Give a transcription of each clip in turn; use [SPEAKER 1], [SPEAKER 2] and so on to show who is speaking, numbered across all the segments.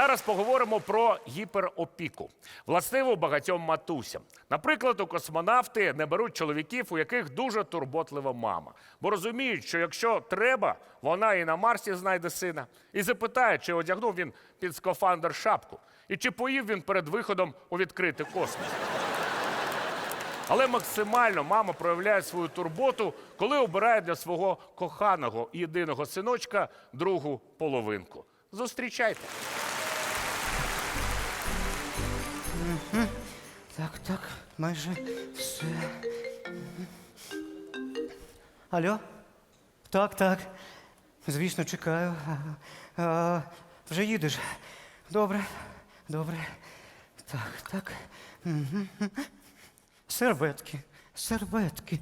[SPEAKER 1] Зараз поговоримо про гіперопіку. Властиву багатьом матусям. Наприклад, у космонавти не беруть чоловіків, у яких дуже турботлива мама, бо розуміють, що якщо треба, вона і на Марсі знайде сина, і запитає, чи одягнув він під скафандр шапку, і чи поїв він перед виходом у відкритий космос. Але максимально мама проявляє свою турботу, коли обирає для свого коханого єдиного синочка другу половинку. Зустрічайте.
[SPEAKER 2] Так, так, майже все. Алло? Так, так. Звісно, чекаю. А, а, вже їдеш. Добре, добре. Так, так. Мгм. Серветки, серветки.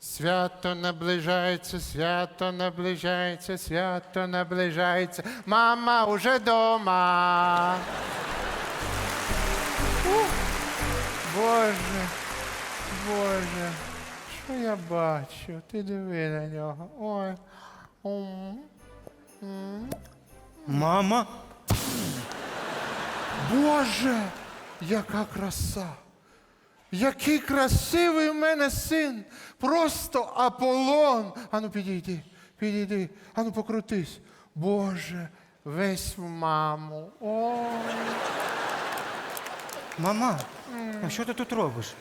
[SPEAKER 3] Свято наближається, свято наближається, свято наближається. Мама уже дома. Боже, Боже, що я бачу? Ти диви на нього. Ой. М.
[SPEAKER 2] Мама?
[SPEAKER 3] Боже, яка краса! Який красивий в мене син! Просто Аполлон! Ану, підійди, підійди, ану покрутись. Боже, весь в маму. Ой,
[SPEAKER 2] Мама, а що ти тут робиш?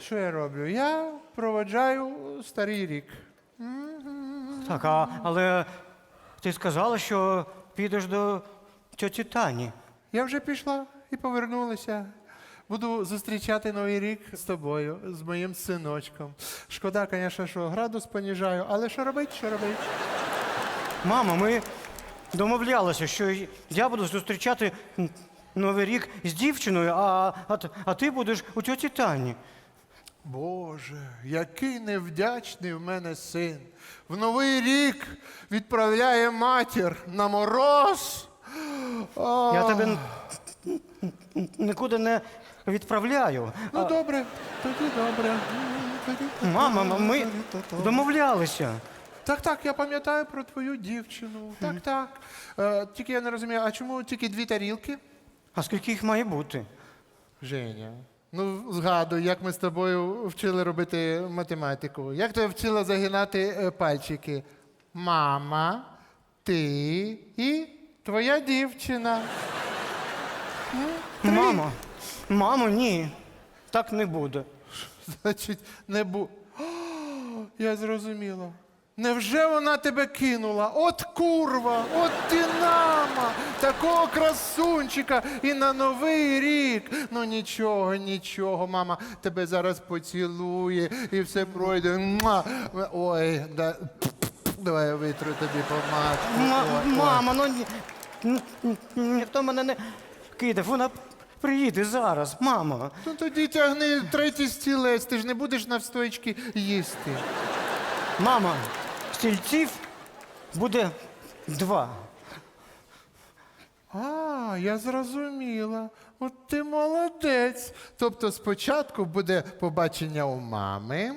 [SPEAKER 3] що я роблю? Я проводжаю старий рік.
[SPEAKER 2] Так, а, але ти сказала, що підеш до тьоті Тані.
[SPEAKER 3] Я вже пішла і повернулася. Буду зустрічати новий рік з тобою, з моїм синочком. Шкода, звісно, що градус поніжаю, але що робить, що робить?
[SPEAKER 2] Мама, ми домовлялися, що я буду зустрічати Новий рік з дівчиною, а, а, а ти будеш у тьоті Тані.
[SPEAKER 3] Боже, який невдячний в мене син. В новий рік відправляє матір на мороз. А,
[SPEAKER 2] Я тебе нікуди не відправляю.
[SPEAKER 3] Ну добре, тоді добре. Тоді-
[SPEAKER 2] Мама, ми домовлялися.
[SPEAKER 3] Так, так, я пам'ятаю про твою дівчину. Так, так. Е, тільки я не розумію, а чому тільки дві тарілки?
[SPEAKER 2] А скільки їх має бути?
[SPEAKER 3] Женя. Ну, згадуй, як ми з тобою вчили робити математику. Як тебе вчила загинати е, пальчики? Мама, ти і твоя дівчина.
[SPEAKER 2] Мамо, мамо, ні. Так не буде.
[SPEAKER 3] Значить, не бу. О, я зрозуміла. Невже вона тебе кинула? От курва, от динама, такого красунчика і на новий рік. Ну нічого, нічого, мама тебе зараз поцілує і все пройде. Муа. Ой, да. давай я витру тобі помадку.
[SPEAKER 2] Ма-
[SPEAKER 3] Ой, ой.
[SPEAKER 2] Мама, ну ні, ні- ні- ніхто мене не кидав. Вона приїде зараз, мама.
[SPEAKER 3] Ну тоді тягни третій стілець, ти ж не будеш навстоячки їсти.
[SPEAKER 2] Мама, стільців буде два.
[SPEAKER 3] А, я зрозуміла. От ти молодець. Тобто спочатку буде побачення у мами,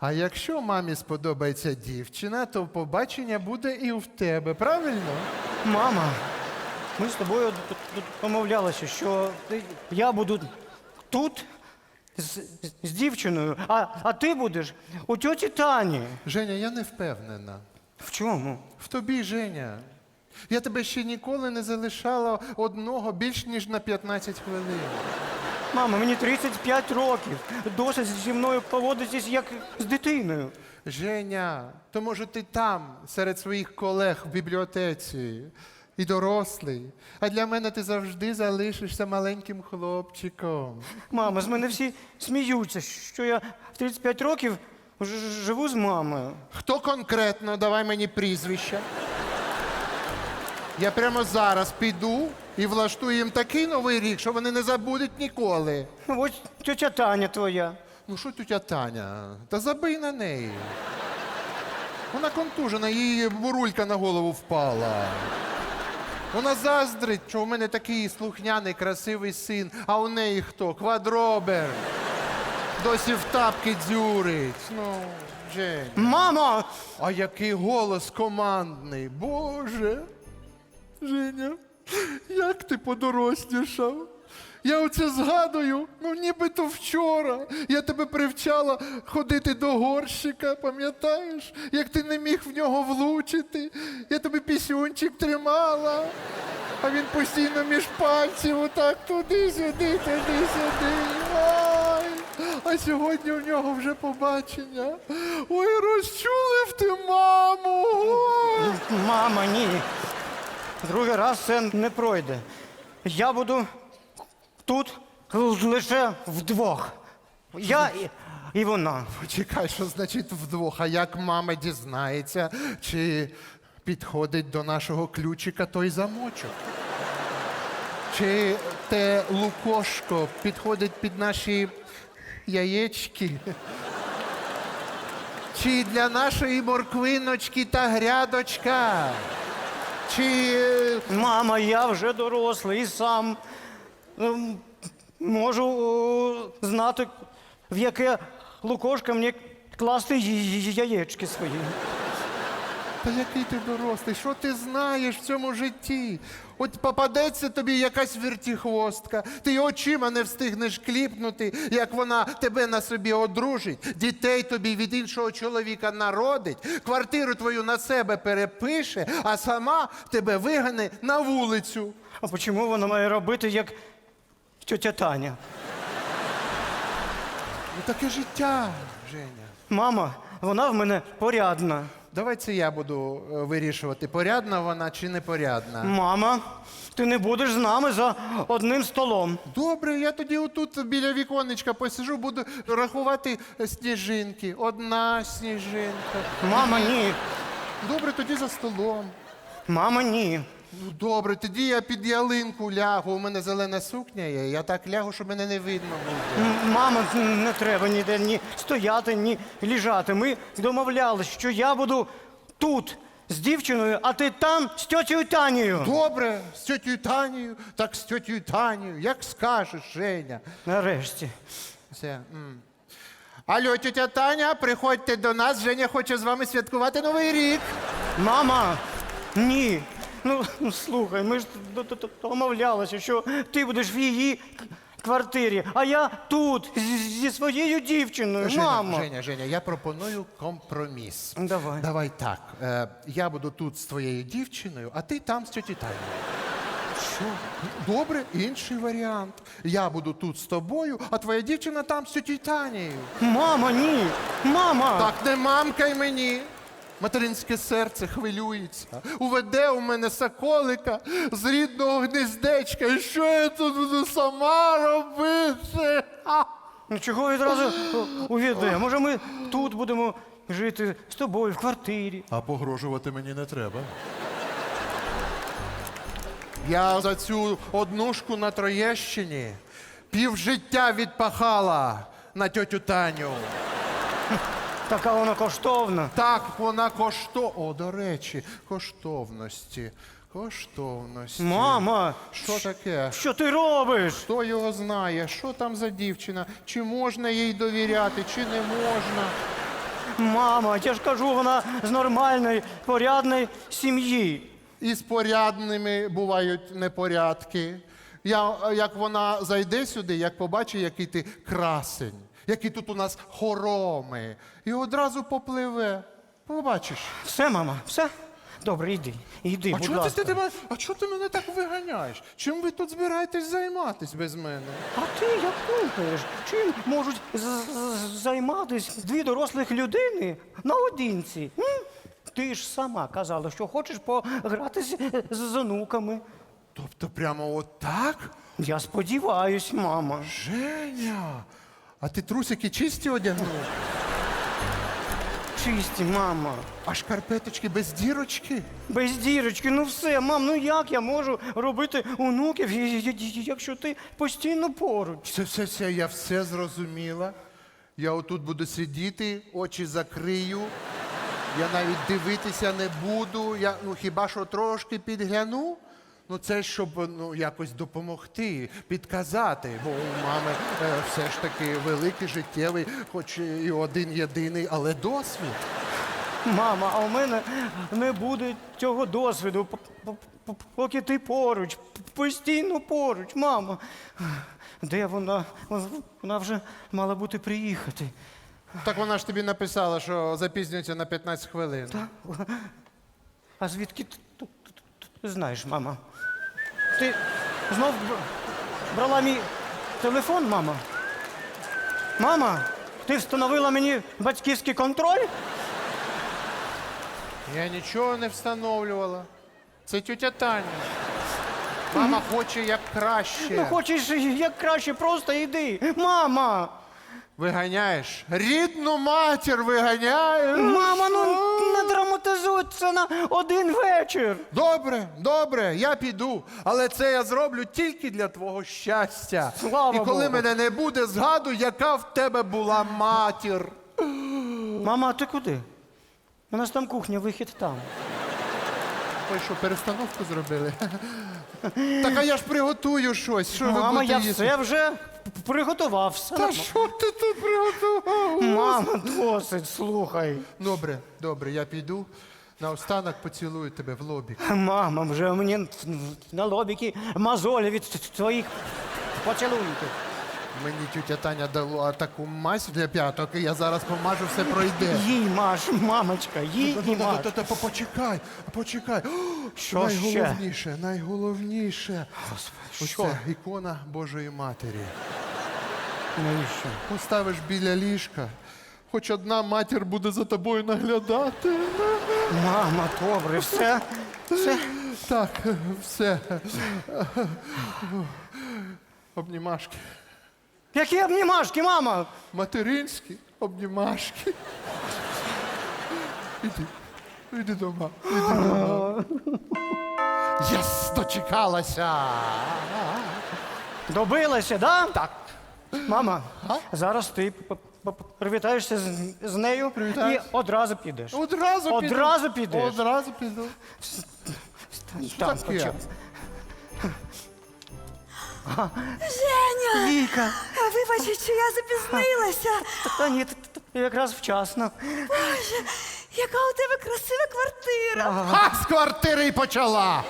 [SPEAKER 3] а якщо мамі сподобається дівчина, то побачення буде і в тебе, правильно?
[SPEAKER 2] Мама, ми з тобою д- д- домовлялися, що ти- я буду тут з, з дівчиною, а, а ти будеш у тьоті Тані.
[SPEAKER 3] Женя, я не впевнена.
[SPEAKER 2] В чому?
[SPEAKER 3] В тобі, Женя. Я тебе ще ніколи не залишала одного більш ніж на 15 хвилин.
[SPEAKER 2] Мама, мені 35 років. Досить зі мною поводитись як з дитиною.
[SPEAKER 3] Женя, то може ти там, серед своїх колег в бібліотеці, і дорослий. А для мене ти завжди залишишся маленьким хлопчиком.
[SPEAKER 2] Мама, з мене всі сміються, що я в 35 років ж- ж- живу з мамою.
[SPEAKER 3] Хто конкретно? Давай мені прізвище. Я прямо зараз піду і влаштую їм такий новий рік, що вони не забудуть ніколи.
[SPEAKER 2] Ну, Ось тьотя Таня твоя.
[SPEAKER 3] Ну що тетя Таня? Та забий на неї. Вона контужена, їй бурулька на голову впала. Вона заздрить, що у мене такий слухняний, красивий син, а у неї хто? Квадробер. Досі в тапки дзюрить. Ну, Жень.
[SPEAKER 2] Мамо!
[SPEAKER 3] А який голос командний. Боже. Женя, Як ти подорослішав? Я оце згадую, ну нібито вчора. Я тебе привчала ходити до горщика, пам'ятаєш? Як ти не міг в нього влучити. Я тобі пісюнчик тримала, а він постійно між пальців отак туди-сюди, туди-сюди. Ой. А сьогодні у нього вже побачення. Ой, розчулив ти маму. Ой.
[SPEAKER 2] Мама, ні. Другий раз це не пройде. Я буду тут лише вдвох. Я і, і вона.
[SPEAKER 3] Почекай, що значить вдвох? А як мама дізнається, чи підходить до нашого ключика той замочок? Чи те лукошко підходить під наші яєчки? Чи для нашої морквиночки та грядочка? Чи е,
[SPEAKER 2] Мама, я вже дорослий і сам можу е, знати, в яке лукошко мені класти яєчки свої.
[SPEAKER 3] Та який ти дорослий? Що ти знаєш в цьому житті? От попадеться тобі якась вертіхвостка, ти й очима не встигнеш кліпнути, як вона тебе на собі одружить, дітей тобі від іншого чоловіка народить, квартиру твою на себе перепише, а сама тебе вигане на вулицю.
[SPEAKER 2] А чому вона має робити, як тетя Таня?
[SPEAKER 3] Ну таке життя, Женя.
[SPEAKER 2] Мама, вона в мене порядна.
[SPEAKER 3] Давай це я буду е, вирішувати, порядна вона чи непорядна.
[SPEAKER 2] Мама, ти не будеш з нами за одним столом.
[SPEAKER 3] Добре, я тоді отут біля віконечка посижу, буду рахувати сніжинки. Одна сніжинка.
[SPEAKER 2] Мама, ні.
[SPEAKER 3] Добре, тоді за столом.
[SPEAKER 2] Мама, ні.
[SPEAKER 3] Ну добре, тоді я під ялинку лягу. У мене зелена сукня є. Я так лягу, щоб мене не видно.
[SPEAKER 2] М, Мама, не треба ніде ні стояти, ні лежати. Ми домовлялись, що я буду тут з дівчиною, а ти там з тьотєю Танією.
[SPEAKER 3] Добре, з тьотю Танією, так з тьотю Танією. Як скажеш, Женя.
[SPEAKER 2] Нарешті.
[SPEAKER 3] Все. м. Алло, тьотя Таня, приходьте до нас. Женя хоче з вами святкувати Новий рік.
[SPEAKER 2] Мама, ні. Ну, ну, слухай, ми ж домовлялися, що ти будеш в її к- квартирі, а я тут з- зі своєю дівчиною.
[SPEAKER 3] Женя,
[SPEAKER 2] Мама.
[SPEAKER 3] Женя, Женя, я пропоную компроміс.
[SPEAKER 2] Давай.
[SPEAKER 3] Давай так. Е, я буду тут з твоєю дівчиною, а ти там з тьоті Танею. Що? Добре, інший варіант. Я буду тут з тобою, а твоя дівчина там з Танією.
[SPEAKER 2] Мама, ні. Мама.
[SPEAKER 3] Так не мамкай мені. Материнське серце хвилюється. Уведе у мене соколика з рідного гнездечка. І що я тут буду сама робити?
[SPEAKER 2] Ну чого відразу увійде? Може, ми тут будемо жити з тобою в квартирі.
[SPEAKER 3] А погрожувати мені не треба. Я за цю однушку на Троєщині півжиття відпахала на тьотю Таню.
[SPEAKER 2] Така вона коштовна.
[SPEAKER 3] Так, вона кошто. О, до речі, коштовності. Коштовності.
[SPEAKER 2] Мама,
[SPEAKER 3] Що таке?
[SPEAKER 2] що ти робиш?
[SPEAKER 3] Хто його знає? Що там за дівчина? Чи можна їй довіряти, чи не можна?
[SPEAKER 2] Мама, я ж кажу, вона з нормальної, порядної сім'ї.
[SPEAKER 3] І з порядними бувають непорядки. Я, як вона зайде сюди, як побачить, який ти красень, які тут у нас хороми, і одразу попливе. Побачиш.
[SPEAKER 2] Все, мама, все? Добре, йди. Йди,
[SPEAKER 3] А
[SPEAKER 2] будь
[SPEAKER 3] чого ти,
[SPEAKER 2] ласка.
[SPEAKER 3] ти, а чого ти мене так виганяєш? Чим ви тут збираєтесь займатись без мене?
[SPEAKER 2] А ти як думаєш, чим можуть з- з- займатися дві дорослих людини наодинці? М? Ти ж сама казала, що хочеш погратися з з онуками.
[SPEAKER 3] Тобто прямо отак?
[SPEAKER 2] Я сподіваюсь, мама.
[SPEAKER 3] Женя, а ти трусики чисті одягнув?
[SPEAKER 2] Чисті, мама.
[SPEAKER 3] А шкарпеточки без дірочки?
[SPEAKER 2] Без дірочки, ну все, мам, ну як я можу робити онуків, якщо ти постійно поруч?
[SPEAKER 3] Все, все, все, я все зрозуміла. Я отут буду сидіти, очі закрию. Я навіть дивитися не буду. Я ну хіба що трошки підгляну. Ну це щоб ну, якось допомогти, підказати. Бо у мами е, все ж таки великий життєвий, хоч і один єдиний, але досвід.
[SPEAKER 2] Мама, а у мене не буде цього досвіду, п- п- п- поки ти поруч, постійно поруч, мама. Де вона? Вона вже мала бути приїхати.
[SPEAKER 3] Так вона ж тобі написала, що запізнюється на 15 хвилин.
[SPEAKER 2] А звідки ти, ти- ти- ти знаєш, мама? Ти знов б- брала мій телефон, мама? Мама, ти встановила мені батьківський контроль?
[SPEAKER 3] Я нічого не встановлювала. Це тетя Таня. Мама хоче як краще.
[SPEAKER 2] Ну, хочеш як краще, просто йди. Мама!
[SPEAKER 3] Виганяєш. Рідну матір виганяєш.
[SPEAKER 2] Мама, ну не це на один вечір.
[SPEAKER 3] Добре, добре, я піду. Але це я зроблю тільки для твого щастя.
[SPEAKER 2] Слава
[SPEAKER 3] І коли
[SPEAKER 2] Богу.
[SPEAKER 3] мене не буде, згадуй, яка в тебе була матір.
[SPEAKER 2] Мама, ти куди? У нас там кухня, вихід там.
[SPEAKER 3] Ой, що, перестановку зробили? Так а я ж приготую щось. Що ви
[SPEAKER 2] Мама,
[SPEAKER 3] будете
[SPEAKER 2] я
[SPEAKER 3] їсти?
[SPEAKER 2] все вже приготував. Все
[SPEAKER 3] Та
[SPEAKER 2] нормально.
[SPEAKER 3] що ти тут приготував?
[SPEAKER 2] Мама, досить, слухай.
[SPEAKER 3] Добре, добре, я піду. Наостанок поцілую тебе в лобік.
[SPEAKER 2] Мама, вже мені на лобіки мозолі від твоїх поцілунків.
[SPEAKER 3] Мені тютя Таня дала таку мазь для п'яток, і я зараз помажу, все пройде.
[SPEAKER 2] Їй маш, мамочка, їй і маш.
[SPEAKER 3] Та-та-та, Почекай, почекай. О,
[SPEAKER 2] Що ще?
[SPEAKER 3] найголовніше, найголовніше.
[SPEAKER 2] Що?
[SPEAKER 3] це ікона Божої Матері.
[SPEAKER 2] Навіщо?
[SPEAKER 3] Поставиш біля ліжка. Хоч одна матір буде за тобою наглядати.
[SPEAKER 2] Мама, добре, все. Все.
[SPEAKER 3] Так, все. Обнімашки.
[SPEAKER 2] Які обнімашки, мама?
[SPEAKER 3] Материнські обнімашки. Іди, іди дома. Іди дома. Єс, дочекалася.
[SPEAKER 2] Добилася, да?
[SPEAKER 3] Так.
[SPEAKER 2] Мама, зараз ти п- привітаєшся з, з нею
[SPEAKER 3] Привітаюсь.
[SPEAKER 2] і одразу підеш.
[SPEAKER 3] Одразу піду.
[SPEAKER 2] Одразу підеш?
[SPEAKER 3] Одразу піду.
[SPEAKER 2] Там
[SPEAKER 3] таке?
[SPEAKER 2] почав.
[SPEAKER 4] Женя!
[SPEAKER 2] Віка,
[SPEAKER 4] А Вибач, що я запізнилася.
[SPEAKER 2] та ні, якраз вчасно.
[SPEAKER 4] Боже, яка у тебе красива квартира.
[SPEAKER 3] Ха, з квартири й почала.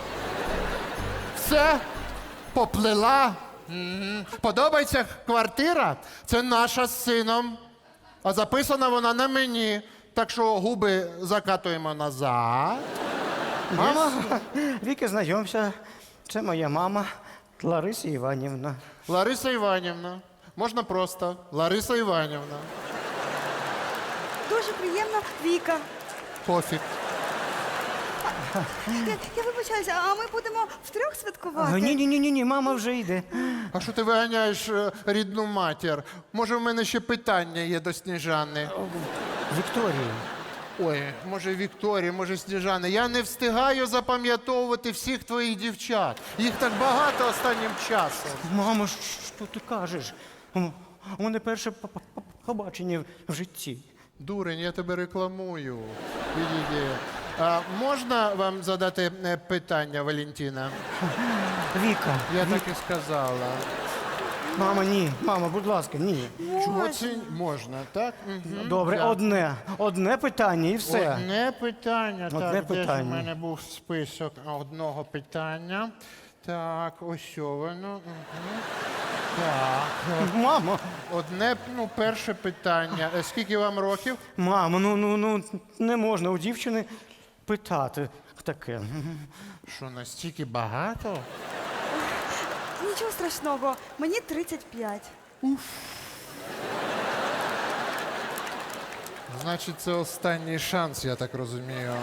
[SPEAKER 3] Все, поплила. Мгм. Подобається квартира? Це наша з сином. А записана вона на мені. Так що губи закатуємо назад.
[SPEAKER 2] Мама, Віки, знайомся. Це моя мама Лариса Іванівна.
[SPEAKER 3] Лариса Іванівна. Можна просто. Лариса Іванівна.
[SPEAKER 4] Дуже приємно, Віка.
[SPEAKER 3] Пофіг.
[SPEAKER 4] Я, я вибачаюся, а ми будемо втрьох святкувати.
[SPEAKER 2] Ні, ні, ні, ні, мама вже йде.
[SPEAKER 3] А що ти виганяєш е, рідну матір? Може, в мене ще питання є до Сніжани.
[SPEAKER 2] Вікторія.
[SPEAKER 3] Ой, може Вікторія, може Сніжана. Я не встигаю запам'ятовувати всіх твоїх дівчат. Їх так багато останнім часом.
[SPEAKER 2] Мамо, що ти кажеш? У у мене перше п- п- п- побачення в житті.
[SPEAKER 3] Дурень, я тебе рекламую. Відійди. А, можна вам задати е, питання, Валентина?
[SPEAKER 2] Віка,
[SPEAKER 3] Я так і сказала.
[SPEAKER 2] мама, ні. Мама, будь ласка, ні.
[SPEAKER 3] Чого це можна, так? Мгм.
[SPEAKER 2] Добре,
[SPEAKER 3] Дякую.
[SPEAKER 2] одне. Одне питання і все.
[SPEAKER 3] Одне питання.
[SPEAKER 2] Одне
[SPEAKER 3] так, де ж
[SPEAKER 2] питання.
[SPEAKER 3] у мене був список одного питання. Так, ось що воно. Мгм. Так.
[SPEAKER 2] Мамо,
[SPEAKER 3] Одне, ну, перше питання. Е, Скільки вам років?
[SPEAKER 2] мамо, ну, ну, ну не можна у дівчини питати таке.
[SPEAKER 3] Що настільки багато?
[SPEAKER 4] Нічого страшного, мені 35.
[SPEAKER 3] Значить, це останній шанс, я так розумію.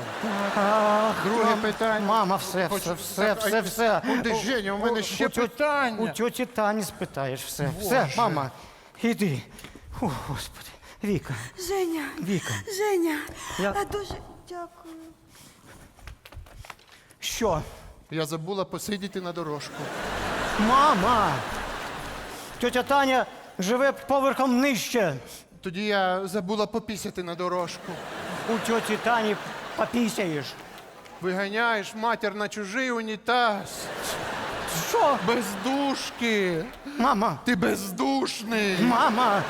[SPEAKER 3] Друге питання.
[SPEAKER 2] Мама, все,
[SPEAKER 3] Хоч-
[SPEAKER 2] все, все,
[SPEAKER 3] так,
[SPEAKER 2] все,
[SPEAKER 3] а-
[SPEAKER 2] все.
[SPEAKER 3] Куди, Женя, у мене ще
[SPEAKER 2] тьоті-
[SPEAKER 3] питання.
[SPEAKER 2] У тьоті Тані спитаєш все. Все,
[SPEAKER 3] Боже.
[SPEAKER 2] мама, іди. О, Господи. Віка,
[SPEAKER 4] Женя,
[SPEAKER 2] Віка.
[SPEAKER 4] Женя,
[SPEAKER 2] Я-
[SPEAKER 4] а дуже дякую.
[SPEAKER 2] що?
[SPEAKER 3] Я забула посидіти на дорожку.
[SPEAKER 2] Мама! Тьотя Таня живе поверхом нижче.
[SPEAKER 3] Тоді я забула попісяти на дорожку.
[SPEAKER 2] У тьоті Тані попісяєш.
[SPEAKER 3] Виганяєш матір на чужий унітаз.
[SPEAKER 2] Що?
[SPEAKER 3] Бездушки!
[SPEAKER 2] Мама!
[SPEAKER 3] Ти бездушний!
[SPEAKER 2] Мама!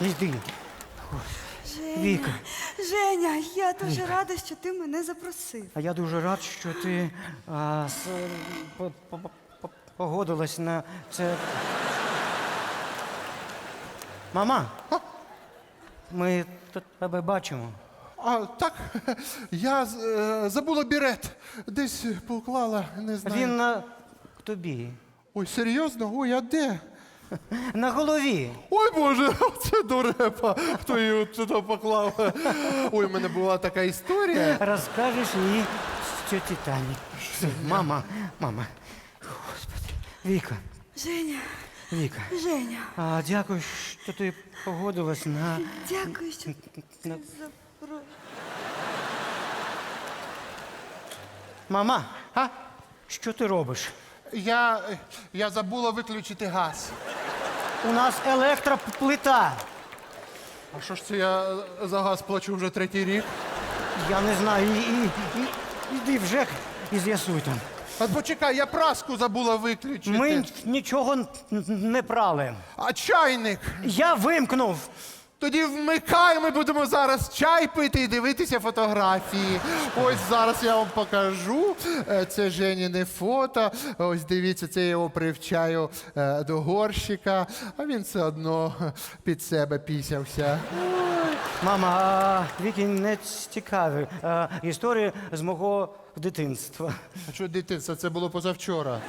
[SPEAKER 2] Йди.
[SPEAKER 4] Женя,
[SPEAKER 2] Віка.
[SPEAKER 4] Женя, я дуже рада, що ти мене запросив.
[SPEAKER 2] А я дуже рад, що ти а, с, по, по, по, погодилась на це. Мама, ми т- тебе бачимо.
[SPEAKER 3] А так, я е, забула бірет. Десь поклала, не знаю.
[SPEAKER 2] Він на тобі.
[SPEAKER 3] Ой, серйозно? Ой, а де?
[SPEAKER 2] На голові.
[SPEAKER 3] Ой Боже, це дурепа. Хто її туди поклав? Ой, у мене була така історія.
[SPEAKER 2] Розкажеш їй тьоті Тані. Мама, мама. Господи. Віка,
[SPEAKER 4] Женя,
[SPEAKER 2] Віка.
[SPEAKER 4] Женя,
[SPEAKER 2] А, дякую, що ти погодилась на.
[SPEAKER 4] дякую, що
[SPEAKER 2] на... Мама,
[SPEAKER 3] А?
[SPEAKER 2] що ти робиш?
[SPEAKER 3] Я, я забула виключити газ.
[SPEAKER 2] У нас електроплита.
[SPEAKER 3] А що ж це я за газ плачу вже третій рік?
[SPEAKER 2] Я не знаю. І, і, і, іди в ЖЕК і з'ясуй там.
[SPEAKER 3] А почекай, я праску забула виключити.
[SPEAKER 2] Ми нічого н- не прали.
[SPEAKER 3] А чайник?
[SPEAKER 2] Я вимкнув.
[SPEAKER 3] Тоді вмикай, ми будемо зараз чай пити і дивитися фотографії. Ось зараз я вам покажу. Е, Це Женіне фото. Ось дивіться, це я його привчаю е, до горщика, а він все одно під себе пісявся.
[SPEAKER 2] Мама, а Вікі не цікаві. Історії з мого дитинства.
[SPEAKER 3] А що дитинство, це було позавчора.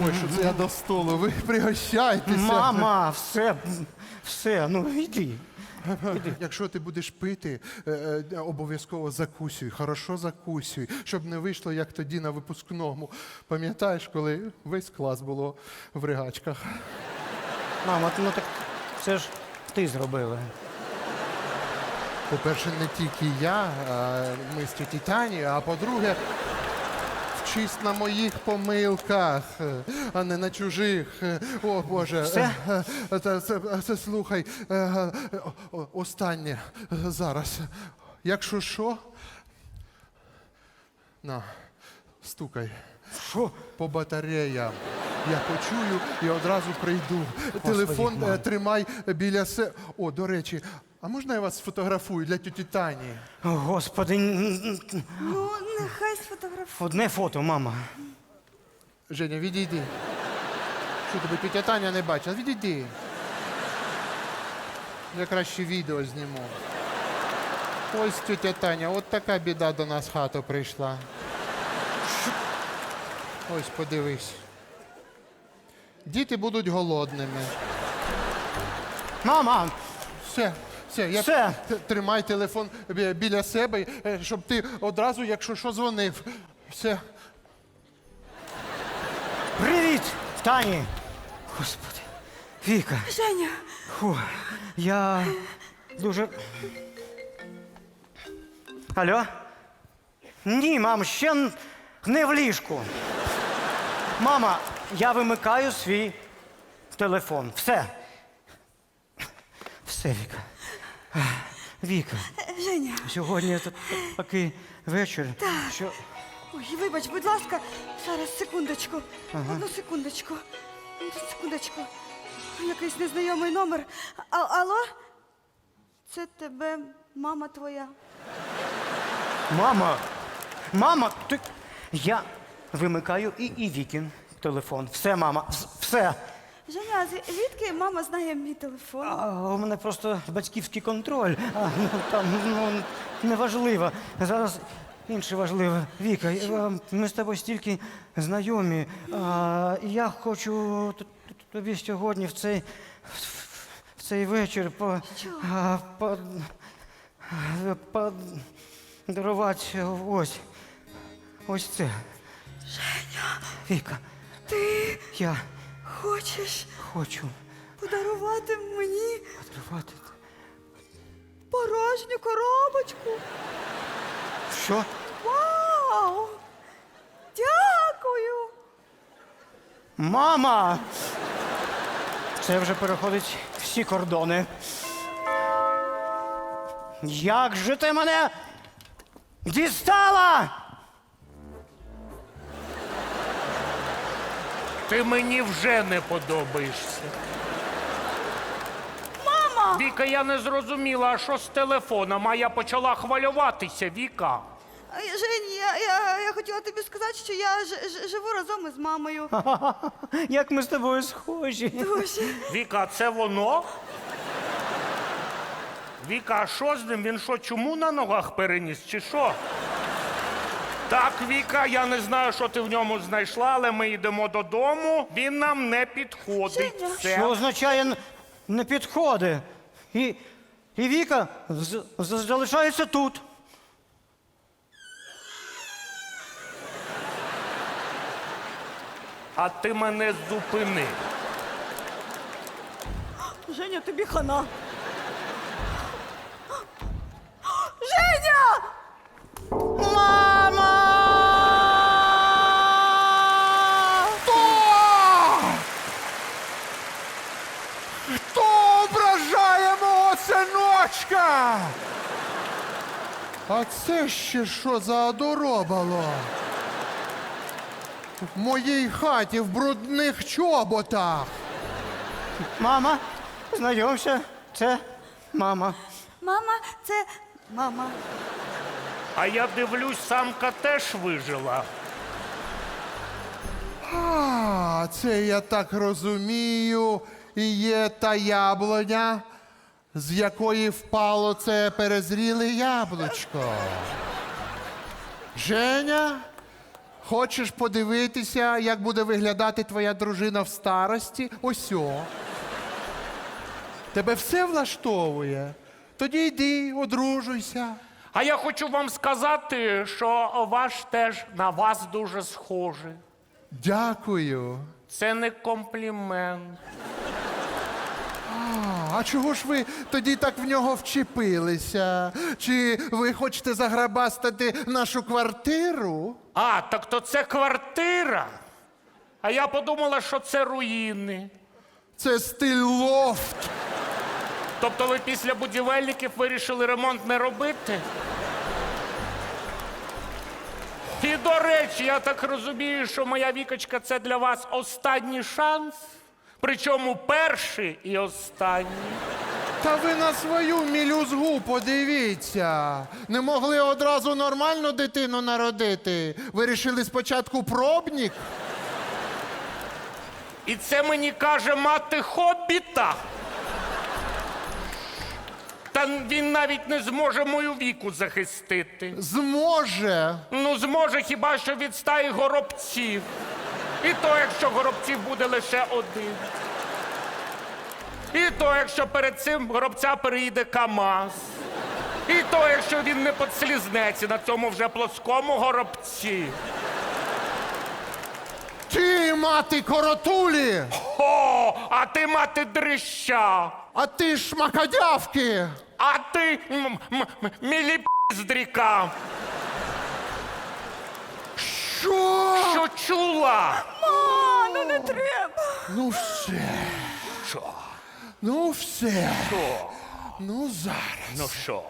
[SPEAKER 3] Ой, що це я до столу. Ви пригощайтеся.
[SPEAKER 2] Мама, все, все, ну йди.
[SPEAKER 3] Якщо ти будеш пити, е, е, обов'язково закусюй, хорошо закусюй, щоб не вийшло, як тоді на випускному. Пам'ятаєш, коли весь клас було в ригачках?
[SPEAKER 2] Мама, ну так це ж ти зробила.
[SPEAKER 3] По-перше, не тільки я, а ми з тіті Тані, а по-друге, вчись на моїх помилках, а не на чужих. О, Боже.
[SPEAKER 2] Все?
[SPEAKER 3] Це, це, це слухай, е, останнє зараз. Якщо що, на, стукай.
[SPEAKER 2] Що?
[SPEAKER 3] По батареям. Я почую і одразу прийду. Телефон е, тримай біля се. О, до речі, а можна я вас сфотографую для тіті Тані?
[SPEAKER 2] О, Господи, н- н-
[SPEAKER 4] Ну, нехай сфотографує.
[SPEAKER 2] одне фото, мама.
[SPEAKER 3] Женя, відійди. Що тебе тітя Таня не бачила? Відійди. Я краще відео зніму. Ось тітя Таня, от така біда до нас в хату прийшла. Ось подивись. Діти будуть голодними.
[SPEAKER 2] Мама,
[SPEAKER 3] Все, все, я
[SPEAKER 2] Все.
[SPEAKER 3] т- тримай телефон бі- біля себе, е, щоб ти одразу, якщо що, дзвонив. Все.
[SPEAKER 2] привіт, Тані. Господи, Віка.
[SPEAKER 4] Женя,
[SPEAKER 2] Фу, я дуже. Алло? Ні, мам, ще н- не в ліжку. Мама, я вимикаю свій телефон. Все. Все, Віка. Віка,
[SPEAKER 4] Женя.
[SPEAKER 2] сьогодні та- такий вечір, що.
[SPEAKER 4] Ой, вибач, будь ласка, зараз секундочку. Одну секундочку. Одну секундочку. Якийсь незнайомий номер. А, алло? Це тебе мама твоя.
[SPEAKER 2] Мама! Мама, ти. Я вимикаю і, і Вікін телефон. Все, мама, вс- все.
[SPEAKER 4] Женя, а звідки мама знає мій телефон?
[SPEAKER 2] А, у мене просто батьківський контроль. А, ну, там ну, неважливо. Зараз інше важливе. Віка, е, ми з тобою стільки знайомі. А, і я хочу т- т- тобі сьогодні в цей, в цей вечір по, а, по, по, дарувати ось. Ось це. Женя. Віка.
[SPEAKER 4] Ти
[SPEAKER 2] Я
[SPEAKER 4] хочеш
[SPEAKER 2] хочу
[SPEAKER 4] подарувати мені
[SPEAKER 2] подарувати.
[SPEAKER 4] порожню коробочку?
[SPEAKER 2] Що?
[SPEAKER 4] Вау! Дякую!
[SPEAKER 2] Мама! Це вже переходить всі кордони. Як же ти мене дістала?
[SPEAKER 1] Ти мені вже не подобаєшся.
[SPEAKER 4] Мама!
[SPEAKER 1] Віка, я не зрозуміла, а що з телефоном, а я почала хвилюватися, Віка.
[SPEAKER 4] А, Жень, я, я, я хотіла тобі сказати, що я ж, ж- живу разом із мамою.
[SPEAKER 2] Як ми з тобою схожі.
[SPEAKER 4] Дуже.
[SPEAKER 1] Віка, це воно? Віка, а що з ним? Він що, чому на ногах переніс, чи що? Так, Віка, я не знаю, що ти в ньому знайшла, але ми йдемо додому. Він нам не підходить. Все.
[SPEAKER 2] Що означає н- не підходи? І, і Віка з- з- залишається тут.
[SPEAKER 1] А ти мене зупини.
[SPEAKER 4] Женя, тобі хана. Женя!
[SPEAKER 2] Мама!
[SPEAKER 3] Синочка? А це ще що за одоробало? В моїй хаті в брудних чоботах.
[SPEAKER 2] Мама, знайомся, це мама.
[SPEAKER 4] Мама, це мама.
[SPEAKER 1] А я дивлюсь, самка теж вижила.
[SPEAKER 3] А, це я так розумію, і є та яблуня, з якої впало це перезріле яблучко. Женя, хочеш подивитися, як буде виглядати твоя дружина в старості? Ось о. Тебе все влаштовує? Тоді йди, одружуйся.
[SPEAKER 1] А я хочу вам сказати, що ваш теж на вас дуже схожий.
[SPEAKER 3] Дякую.
[SPEAKER 1] Це не комплімент.
[SPEAKER 3] А, чого ж ви тоді так в нього вчепилися? Чи ви хочете заграбастати нашу квартиру?
[SPEAKER 1] А, так то це квартира. А я подумала, що це руїни.
[SPEAKER 3] Це стиль лофт.
[SPEAKER 1] Тобто ви після будівельників вирішили ремонт не робити? І до речі, я так розумію, що моя вікочка це для вас останній шанс. Причому перший і останній.
[SPEAKER 3] Та ви на свою мілюзгу подивіться. Не могли одразу нормальну дитину народити. Вирішили спочатку пробник.
[SPEAKER 1] І це мені каже мати хобіта. Та він навіть не зможе мою віку захистити.
[SPEAKER 3] Зможе.
[SPEAKER 1] Ну, зможе хіба що від стаї горобців. І то, якщо горобців буде лише один. І то, якщо перед цим горобця переїде КАМАЗ. І то, якщо він не подслізнеться на цьому вже плоскому горобці.
[SPEAKER 3] Ти мати коротулі,
[SPEAKER 1] О, а ти мати дрища.
[SPEAKER 3] а ти шмакодявки.
[SPEAKER 1] А ти м- м- м- міліпіздріка.
[SPEAKER 3] Що?
[SPEAKER 1] Чула?
[SPEAKER 4] А, ну не треба.
[SPEAKER 3] Ну все.
[SPEAKER 1] Що?
[SPEAKER 3] Ну все.
[SPEAKER 1] Що?
[SPEAKER 3] Ну зараз.
[SPEAKER 1] Ну що?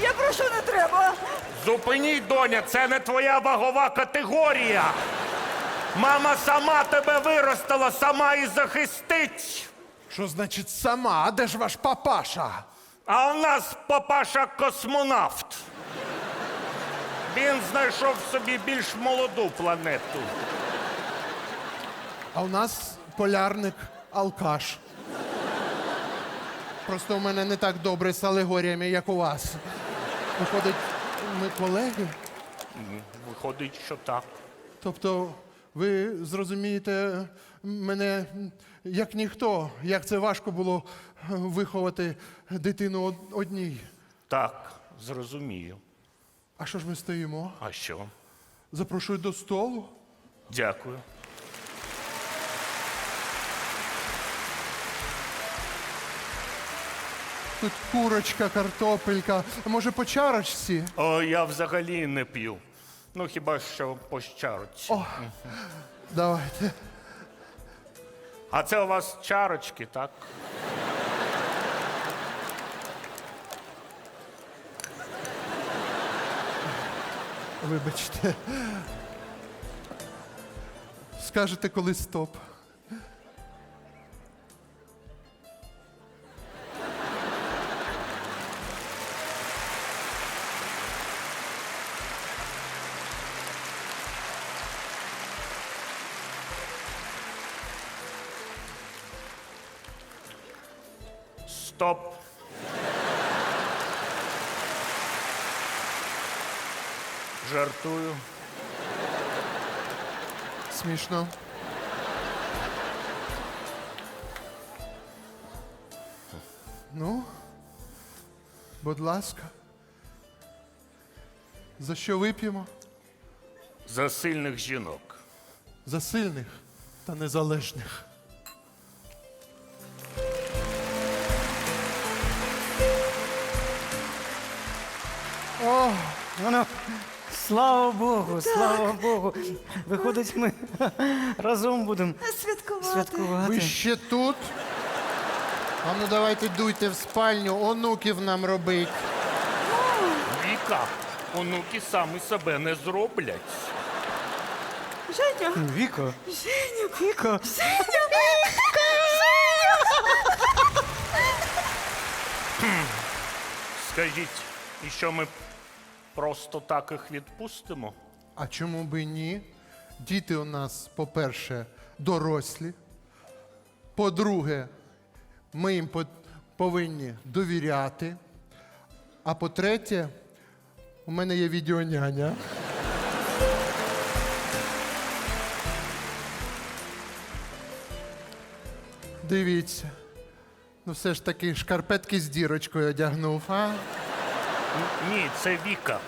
[SPEAKER 4] Я прошу, не треба.
[SPEAKER 1] Зупиніть, доня, це не твоя вагова категорія. Мама сама тебе виростила, сама і захистить.
[SPEAKER 3] Що значить сама? А де ж ваш папаша?
[SPEAKER 1] А у нас папаша космонавт. Він знайшов собі більш молоду планету.
[SPEAKER 3] А у нас полярник алкаш. Просто у мене не так добре з алегоріями, як у вас. Виходить, ми колеги?
[SPEAKER 1] Виходить, що так.
[SPEAKER 3] Тобто, ви зрозумієте мене як ніхто, як це важко було виховати дитину одній.
[SPEAKER 1] Так, зрозумію.
[SPEAKER 3] А що ж ми стоїмо?
[SPEAKER 1] А що?
[SPEAKER 3] Запрошую до столу.
[SPEAKER 1] Дякую.
[SPEAKER 3] Тут курочка, картопелька. Може, по чарочці?
[SPEAKER 1] О, я взагалі не п'ю. Ну, хіба що по чарочці.
[SPEAKER 3] О, давайте.
[SPEAKER 1] А це у вас чарочки, так?
[SPEAKER 3] Вибачте. Скажете, коли стоп.
[SPEAKER 1] Жартую.
[SPEAKER 3] Смішно. Ну, будь ласка. За що вип'ємо?
[SPEAKER 1] За сильних жінок.
[SPEAKER 3] За сильних та незалежних.
[SPEAKER 2] О, ну, слава Богу, слава Богу. Виходить, ми разом будемо
[SPEAKER 4] Святкувати.
[SPEAKER 2] святкувати.
[SPEAKER 3] Ви ще тут? А ну давайте дуйте в спальню, онуків нам робить.
[SPEAKER 1] Віка, онуки самі себе не зроблять.
[SPEAKER 4] Женя,
[SPEAKER 2] Віка.
[SPEAKER 4] Женя,
[SPEAKER 2] Віка.
[SPEAKER 1] Скажіть, і що ми просто так їх відпустимо?
[SPEAKER 3] А чому би ні? Діти у нас, по-перше, дорослі. По-друге, ми їм повинні довіряти. А по-третє, у мене є відеоняня. Дивіться. Ну, все ж таки шкарпетки з дірочкою одягнув, а?
[SPEAKER 1] Ні, це Віка.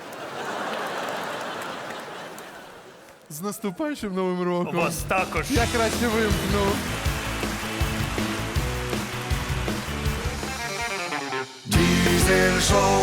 [SPEAKER 3] З наступаючим новим роком.
[SPEAKER 1] Вас також.
[SPEAKER 3] Я краще вимкну.
[SPEAKER 5] Diesel Show.